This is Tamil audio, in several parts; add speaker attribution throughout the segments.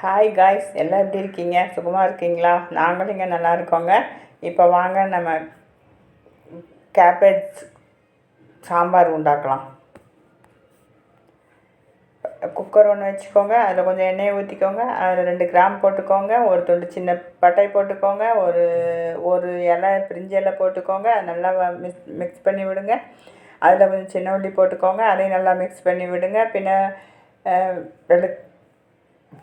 Speaker 1: ஹாய் காய்ஸ் எல்லாம் எப்படி இருக்கீங்க? சுகமாக இருக்கீங்களா? நாங்களும் இங்கே நல்லா இருக்கோங்க. இப்போ வாங்க நம்ம கேபேஜ் சாம்பார் உண்டாக்கலாம். குக்கர் ஒன்று வச்சுக்கோங்க. அதில் கொஞ்சம் எண்ணெயை ஊற்றிக்கோங்க அதில் ரெண்டு கிராம் போட்டுக்கோங்க. ஒரு துண்டு சின்ன பட்டை போட்டுக்கோங்க. ஒரு ஒரு இலை பிரிஞ்சு இலை போட்டுக்கோங்க. அது நல்லா மிக்ஸ் மிக்ஸ் பண்ணி விடுங்க. அதில் கொஞ்சம் சின்ன உள்ளி போட்டுக்கோங்க. அதையும் நல்லா மிக்ஸ் பண்ணி விடுங்க. பின்ன ரெண்டு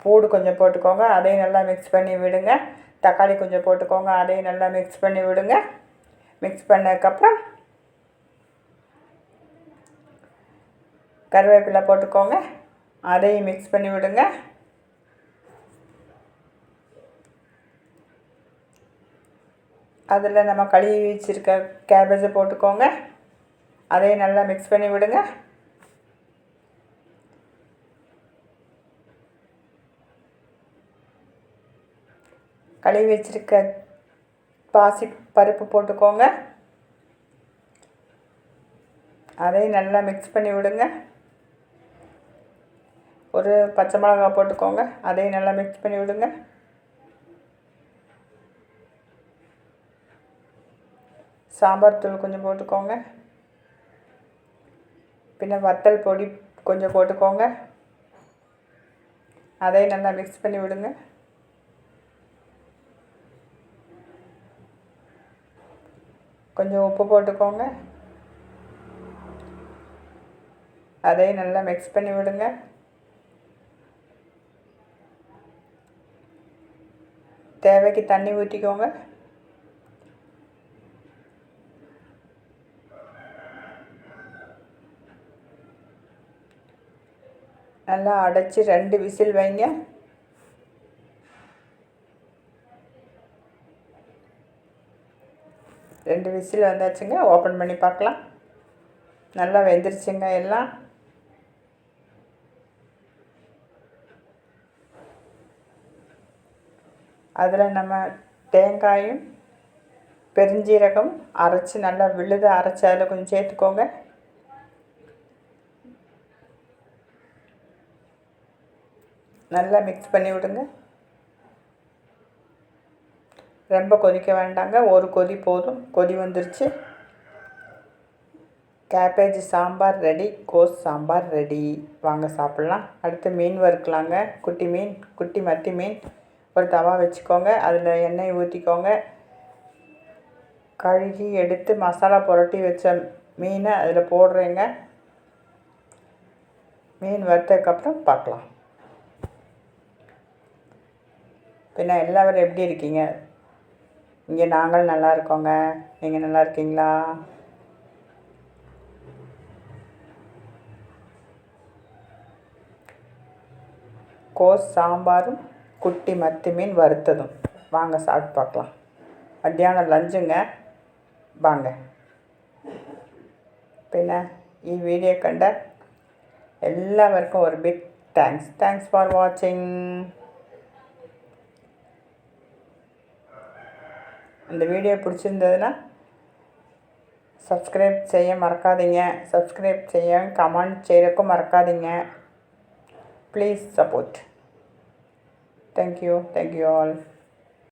Speaker 1: பூடு கொஞ்சம் போட்டுக்கோங்க அதையும் நல்லா மிக்ஸ் பண்ணி விடுங்க. தக்காளி கொஞ்சம் போட்டுக்கோங்க அதையும் நல்லா மிக்ஸ் பண்ணி விடுங்க. மிக்ஸ் பண்ணதுக்கப்புறம் கருவேப்பிலை போட்டுக்கோங்க அதையும் மிக்ஸ் பண்ணி விடுங்க. அதில் நம்ம கழுவி வச்சுருக்க கேபேஜை போட்டுக்கோங்க அதையும் நல்லா மிக்ஸ் பண்ணி விடுங்க. கழுவி வச்சுருக்க பாசி பருப்பு போட்டுக்கோங்க. அதையும் நல்லா மிக்ஸ் பண்ணி விடுங்க. ஒரு பச்சை மிளகா போட்டுக்கோங்க. அதையும் நல்லா மிக்ஸ் பண்ணி விடுங்க. சாம்பார் தூள் கொஞ்சம் போட்டுக்கோங்க. பின்ன வத்தல் பொடி கொஞ்சம் போட்டுக்கோங்க. அதையும் நல்லா மிக்ஸ் பண்ணி விடுங்க. கொஞ்சம் உப்பு போட்டுக்கோங்க. அதையும் நல்லா மிக்ஸ் பண்ணி விடுங்க. தேவைக்கு தண்ணி ஊற்றிக்கோங்க நல்லா அடைச்சி ரெண்டு விசில் வைங்க. ரெண்டு விசில் வந்தாச்சுங்க ஓப்பன் பண்ணி பார்க்கலாம். நல்லா வெந்துருச்சுங்க எல்லாம். அதில் நம்ம தேங்காயும் பெருஞ்சீரகம் அரைச்சி நல்லா விழுத அரைச்சி அதில் கொஞ்சம் சேர்த்துக்கோங்க. நல்லா மிக்ஸ் பண்ணி விடுங்க. ரொம்ப கொதிக்க வேண்டாங்க. ஒரு கொதி போதும். கொதி வந்துருச்சு. கேபேஜ் சாம்பார் ரெடி கோஸ் சாம்பார் ரெடி வாங்க சாப்பிட்லாம். அடுத்து மீன் வறுக்கலாங்க. குட்டி மீன் குட்டி மத்தி மீன். ஒரு தவா வச்சுக்கோங்க. அதில் எண்ணெய் ஊற்றிக்கோங்க கழுகி எடுத்து மசாலா புரட்டி வச்ச மீனை அதில் போடுறேங்க. மீன் வறுத்ததுக்கப்புறம் பார்க்கலாம். பின்ன எல்லாரும் எப்படி இருக்கீங்க? இங்கே நாங்கள் நல்லா இருக்கோங்க. நீங்கள் நல்லா இருக்கீங்களா? கோஸ் சாம்பாரும் குட்டி மத்தி மீன் வறுத்ததும். வாங்க சாப்பிட்டு பார்க்கலாம். மத்தியானம் லஞ்சுங்க. வாங்க. பின்ன ഈ வீடியோ കണ്ട എല്ലാവർക്കും ஒரு பிக் தேங்க்ஸ் தேங்க்ஸ் ஃபார் வாட்சிங் இந்த வீடியோ பிடிச்சிருந்ததுன்னா சப்ஸ்கிரைப் செய்ய மறக்காதீங்க. சப்ஸ்கிரைப் செய்ய கமெண்ட் செய்யறக்கும் மறக்காதீங்க. Please support thank you thank you all